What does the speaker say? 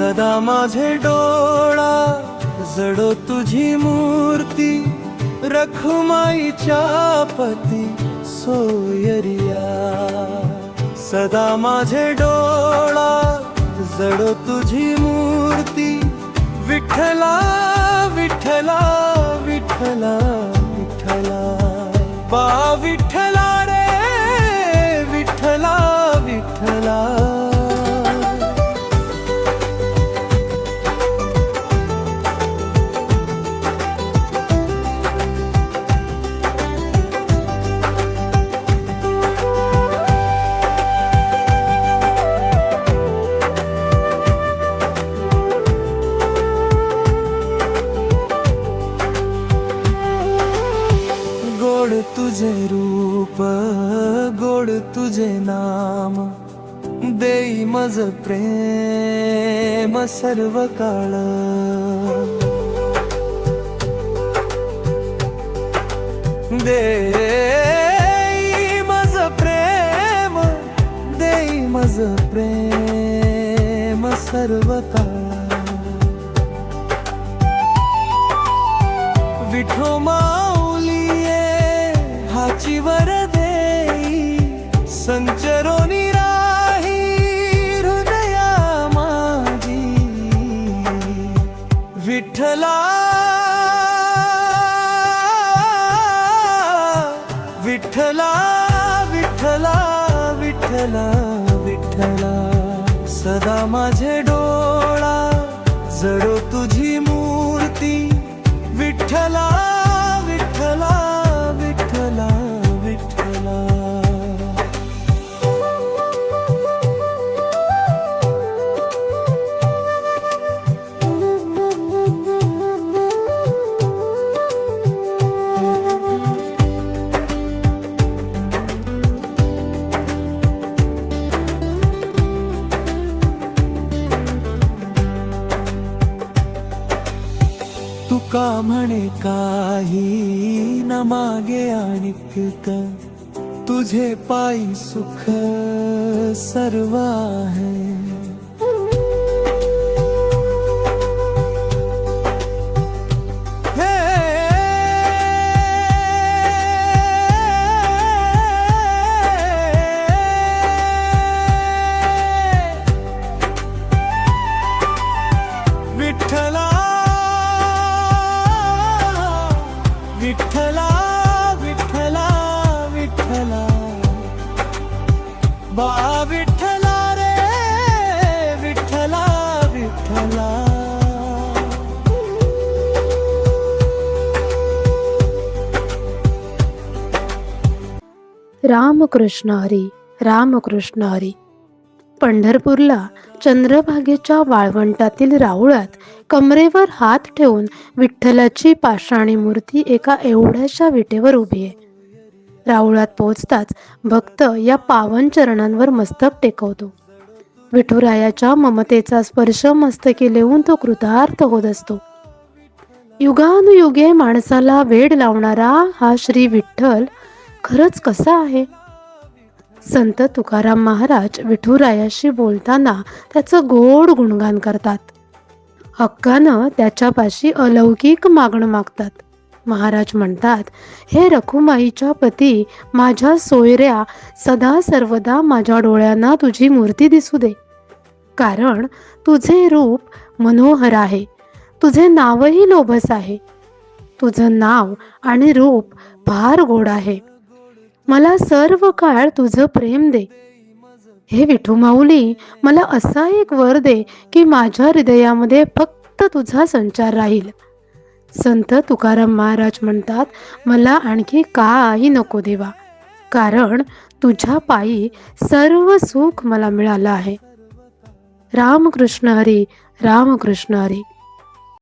सदा माझे डोळा जडो तुझी मूर्ती रखुमाईच्या पती सोयरिया. सदा माझे डोळा जडो तुझी मूर्ती विठ्ठला विठ्ठला. गोड तुझे रूप गोड तुझे नाम. देई मज प्रेम सर्व काळ देई मज प्रेम देई मज प्रेम सर्व काळ विठो हाची वर देई संचरो निराही हृदया माझी. विठ्ठला विठ्ठला विठ्ठला विठ्ठला विठ्ठला. सदा माझे डोळा जडो तुझी मूर्ती. का म्हणे काही? न मागे आणिक तुझे पायी सुख सर्व आहे. बा विठ्ठला रे विठ्ठला विठ्ठला. रामकृष्ण हरी रामकृष्ण हरी. पंढरपूरला चंद्रभागेच्या वाळवंटातील राऊळात कमरेवर हात ठेवून विठ्ठलाची पाषाणी मूर्ती एका एवढ्याशा विटेवर उभी आहे. राऊळात पोहोचताच भक्त या पावन चरणांवर मस्तक टेकवतो. विठुरायाच्या ममतेचा स्पर्श मस्तकी लेवून तो कृतार्थ होत असतो. युगानुयुगे माणसाला वेड लावणारा हा श्री विठ्ठल खरंच कसा आहे? संत तुकाराम महाराज विठुरायाशी बोलताना त्याचं गोड गुणगान करतात. हक्कानं त्याच्यापाशी अलौकिक मागणं मागतात. महाराज म्हणतात हे रखुमाईच्या पती माझ्या सोयऱ्या सदा सर्वदा माझ्या डोळ्यांना तुझी मूर्ती दिसू दे. कारण तुझे रूप मनोहर आहे. तुझे नावही लोभस आहे. तुझं नाव आणि रूप फार गोड आहे. मला सर्व काळ तुझं प्रेम दे. हे विठू माऊली मला असा एक वर दे की माझ्या हृदयामध्ये फक्त तुझा संचार राहील. संत तुकाराम महाराज म्हणतात मला आणखी काही नको देवा कारण तुझ्या पायी सर्व सुख मला मिळालं आहे. रामकृष्ण हरी रामकृष्ण हरी.